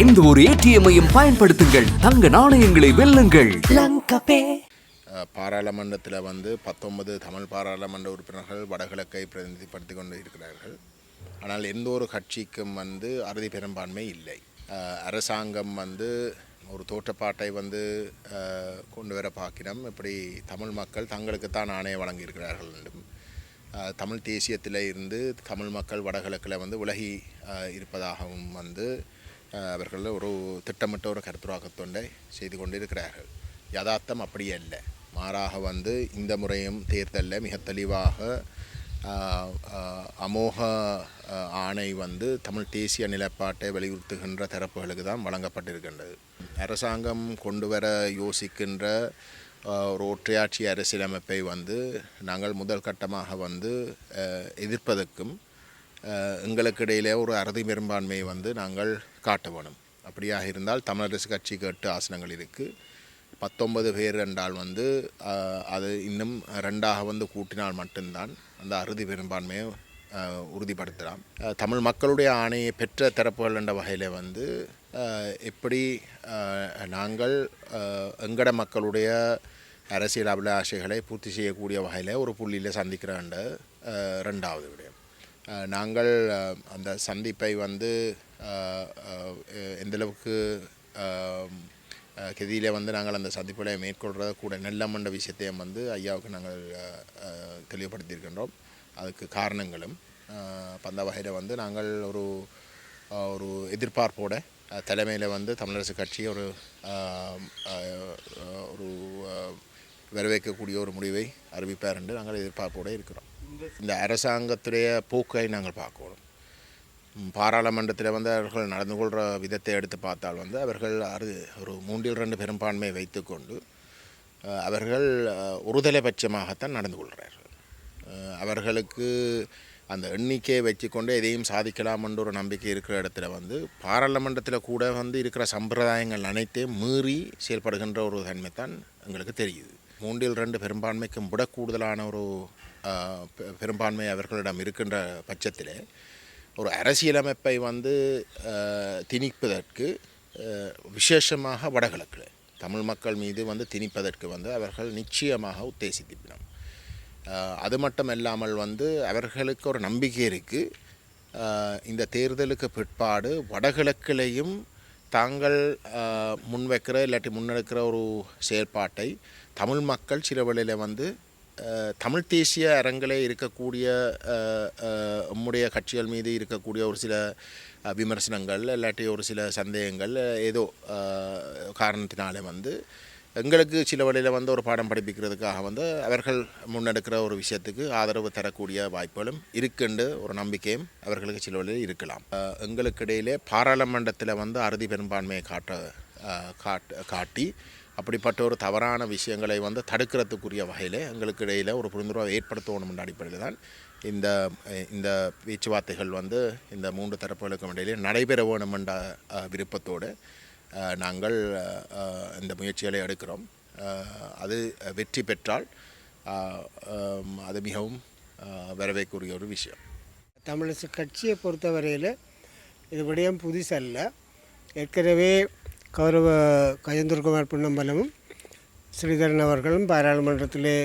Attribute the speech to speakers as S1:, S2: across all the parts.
S1: எந்த ஒரு ஏடிஎம்மையும் பயன்படுத்துங்கள். தங்க நாணயங்களை வெல்லுங்கள்.
S2: பாராளுமன்றத்தில் வந்து பத்தொன்பது தமிழ் பாராளுமன்ற உறுப்பினர்கள் வடகிழக்கை பிரதிநிதிப்படுத்தி கொண்டு இருக்கிறார்கள். ஆனால் எந்த ஒரு கட்சிக்கும் வந்து அறுதி பெரும்பான்மை இல்லை. அரசாங்கம் வந்து ஒரு தோற்றப்பாட்டை வந்து கொண்டு வர பார்க்கினோம் இப்படி தமிழ் மக்கள் தங்களுக்குத்தான் ஆணையம் வழங்கியிருக்கிறார்கள் என்றும் தமிழ் தேசியத்தில் இருந்து தமிழ் மக்கள் வடகிழக்கில் வந்து அஹ், இருப்பதாகவும் வந்து அவர்கள் ஒரு திட்டமிட்ட ஒரு கருத்துருவாக்கத்தொண்டை செய்து கொண்டிருக்கிறார்கள். யதார்த்தம் அப்படியே அல்ல மாறாக வந்து இந்த முறையும் தேர்தலில் மிக தெளிவாக அமோக ஆணை வந்து தமிழ் தேசிய நிலைப்பாட்டை வலியுறுத்துகின்ற தரப்புகளுக்கு தான் வழங்கப்பட்டிருக்கின்றது. அரசாங்கம் கொண்டு வர யோசிக்கின்ற ஒரு ஒற்றையாட்சி அரசியலமைப்பை வந்து நாங்கள் முதல் கட்டமாக வந்து எதிர்ப்பதற்கும் எங்களுக்கு இடையிலே ஒரு அறுதி பெரும்பான்மையை வந்து நாங்கள் காட்ட வேணும் அப்படியாக இருந்தால் தமிழரசு கட்சிக்கு எட்டு ஆசனங்கள் இருக்குது பத்தொன்பது பேர் என்றால் வந்து அது இன்னும் ரெண்டாக வந்து கூட்டினால் மட்டும்தான் அந்த அறுதி பெரும்பான்மையை உறுதிப்படுத்தலாம். தமிழ் மக்களுடைய ஆணையை பெற்ற தரப்புகள் என்ற வகையில் வந்து எப்படி நாங்கள் எங்கட மக்களுடைய அரசியல் அபிலாஷைகளை பூர்த்தி செய்யக்கூடிய வகையில் ஒரு புள்ளியில் சந்திக்கிறேன் ரெண்டாவது விட. நாங்கள் அந்த சந்திப்பை வந்து எந்தளவுக்கு கெதியில் வந்து நாங்கள் அந்த சந்திப்புகளை மேற்கொள்கிறத கூட நெல்லமண்ட விஷயத்தையும் வந்து ஐயாவுக்கு நாங்கள் தெளிவுபடுத்தியிருக்கின்றோம். அதுக்கு காரணங்களும் அந்த வகையில் வந்து நாங்கள் ஒரு ஒரு எதிர்பார்ப்போட தலைமையில் வந்து தமிழரசு கட்சி ஒரு ஒரு வரவேற்கக்கூடிய ஒரு முடிவை அறிவிப்பார் என்று நாங்கள் எதிர்பார்ப்போடு இருக்கிறோம். இந்த அரசாங்கத்துடைய போக்கை நாங்கள் பார்க்கணும். பாராளுமன்றத்தில் வந்து அவர்கள் நடந்து கொள்கிற விதத்தை எடுத்து பார்த்தால் வந்து அவர்கள் அறு ஒரு மூன்றில் ரெண்டு பெரும்பான்மையை வைத்துக்கொண்டு அவர்கள் ஒருதலை ஒருதலைபட்சமாகத்தான் நடந்து கொள்கிறார்கள். அவர்களுக்கு அந்த எண்ணிக்கையை வச்சுக்கொண்டு எதையும் சாதிக்கலாம் என்ற ஒரு நம்பிக்கை இருக்கிற இடத்துல வந்து பாராளுமன்றத்தில் கூட வந்து இருக்கிற சம்பிரதாயங்கள் அனைத்தையும் மீறி செயல்படுகின்ற ஒரு தன்மை தான் எங்களுக்கு தெரியுது. மூன்றில் ரெண்டு பெரும்பான்மைக்கும் விட கூடுதலான ஒரு பெ- பெரும்பான்மை அவர்களிடம் இருக்கின்ற பட்சத்தில் ஒரு அரசியலமைப்பை வந்து திணிப்பதற்கு விசேஷமாக வடகிழக்கில் தமிழ் மக்கள் மீது வந்து திணிப்பதற்கு வந்து அவர்கள் நிச்சயமாக உத்தேசித்திருப்பினோம் அது மட்டும் இல்லாமல் வந்து அவர்களுக்கு ஒரு நம்பிக்கை இருக்குது இந்த தேர்தலுக்கு பிற்பாடு வடகிழக்கிலையும் தாங்கள் முன்வைக்கிற இல்லாட்டி முன்னெடுக்கிற ஒரு செயல்பாட்டை தமிழ் மக்கள் சில வேளையில் வந்து தமிழ் தேசிய அரங்கிலே இருக்கக்கூடிய நம்முடைய கட்சிகள் மீது இருக்கக்கூடிய ஒரு சில விமர்சனங்கள் இல்லாட்டி ஒரு சில சந்தேகங்கள் ஏதோ காரணத்தினாலே வந்து எங்களுக்கு சில வழியில் வந்து ஒரு பாடம் படிப்பிக்கிறதுக்காக வந்து அவர்கள் முன்னெடுக்கிற ஒரு விஷயத்துக்கு ஆதரவு தரக்கூடிய வாய்ப்புகளும் இருக்குண்டு. ஒரு நம்பிக்கையும் அவர்களுக்கு சில வழியில் இருக்கலாம். எங்களுக்கு இடையிலே பாராளுமன்றத்தில் வந்து அறுதி பெரும்பான்மையை காட்ட காட் காட்டி அப்படிப்பட்ட ஒரு தவறான விஷயங்களை வந்து தடுக்கிறதுக்குரிய வகையில் எங்களுக்கு இடையில் ஒரு புரிந்துணர்வை ஏற்படுத்தணும் என்ற அடிப்படையில் தான் இந்த இந்த பேச்சுவார்த்தைகள் வந்து இந்த மூன்று தரப்புகளுக்கும் இடையிலே நடைபெற வேணும் என்ற விருப்பத்தோடு நாங்கள் இந்த முயற்சிகளை எடுக்கிறோம். அது வெற்றி பெற்றால் அது மிகவும் வரவேற்கக்கூடிய ஒரு விஷயம்.
S3: தமிழரசு கட்சியை பொறுத்தவரையில் இது விடயம் புதுசல்ல. ஏற்கனவே கௌரவ கஜேந்திரகுமார் பொன்னம்பலமும் ஸ்ரீதரன் அவர்களும் பாராளுமன்றத்திலே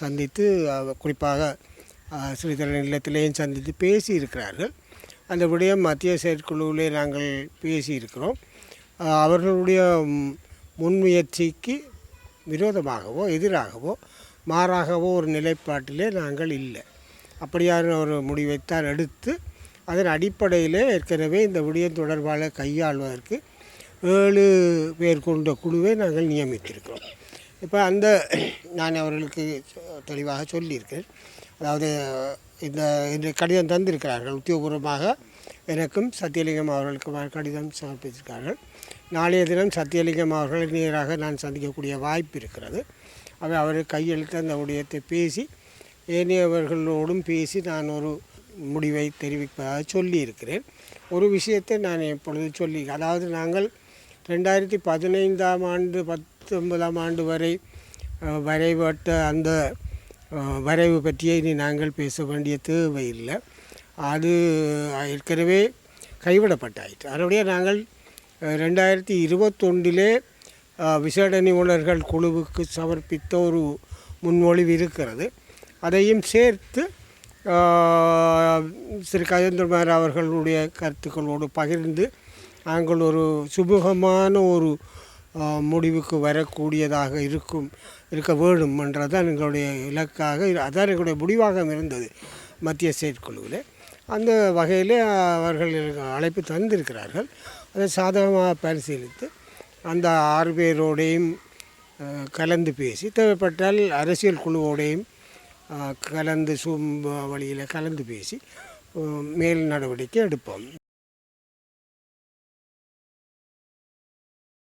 S3: சந்தித்து குறிப்பாக ஸ்ரீதரன் இல்லத்திலேயும் சந்தித்து பேசியிருக்கிறார்கள். அந்த விடயம் மத்திய செயற்குழுவிலே நாங்கள் பேசியிருக்கிறோம். அவர்களுடைய முன்முயற்சிக்கு விரோதமாகவோ எதிராகவோ மாறாகவோ ஒரு நிலைப்பாட்டிலே நாங்கள் இல்லை. அப்படியான ஒரு முடிவைத்தான் எடுத்து அதன் அடிப்படையிலே ஏற்கனவே இந்த விடயம் தொடர்பாக கையாள்வதற்கு ஏழு பேர் கொண்ட குழுவை நாங்கள் நியமித்திருக்கிறோம். இப்போ அந்த நான் அவர்களுக்கு தெளிவாக சொல்லியிருக்கேன் அதாவது இந்த இந்த கடிதம் தந்திருக்கிறார்கள். உத்தியோகபூர்வமாக எனக்கும் சத்தியலிங்கம் அவர்களுக்கு கடிதம் சமர்ப்பித்திருக்கிறார்கள். நாளைய தினம் சத்தியலிங்கம் அவர்களை நேராக நான் சந்திக்கக்கூடிய வாய்ப்பு இருக்கிறது. அவை அவர் கையெழுத்து அந்த உடையத்தை பேசி ஏனையவர்களோடும் பேசி நான் ஒரு முடிவை தெரிவிப்பதாக சொல்லியிருக்கிறேன். ஒரு விஷயத்தை நான் இப்பொழுது சொல்லி அதாவது நாங்கள் ரெண்டாயிரத்தி பதினைந்தாம் ஆண்டு பத்தொன்பதாம் ஆண்டு வரை வரைபட்ட அந்த வரைவு பற்றியே இனி நாங்கள் பேச வேண்டிய தேவை இல்லை அது ஏற்கனவே கைவிடப்பட்டாயிற்று. அதனுடைய நாங்கள் ரெண்டாயிரத்தி இருபத்தொண்டிலே விசேட நிபுணர்கள் குழுவுக்கு சமர்ப்பித்த ஒரு முன்மொழிவு இருக்கிறது. அதையும் சேர்த்து திரு ஸ்ரீ கஜேந்திரமார் அவர்களுடைய கருத்துக்களோடு பகிர்ந்து நாங்கள் ஒரு சுமூகமான ஒரு முடிவுக்கு வரக்கூடியதாக இருக்கும் இருக்க வேண்டும் என்றதான் எங்களுடைய இலக்காக அதான் எங்களுடைய முடிவாக இருந்தது. மத்திய செயற்குழுவில். அந்த வகையில் அவர்கள் அழைப்பு தந்திருக்கிறார்கள். அதை சாதகமாக பரிசீலித்து அந்த ஆறு பேரோடையும் கலந்து பேசி தேவைப்பட்டால் அரசியல் குழுவோடையும் கலந்து சும் வழியில் கலந்து பேசி மேல் நடவடிக்கை எடுப்போம்.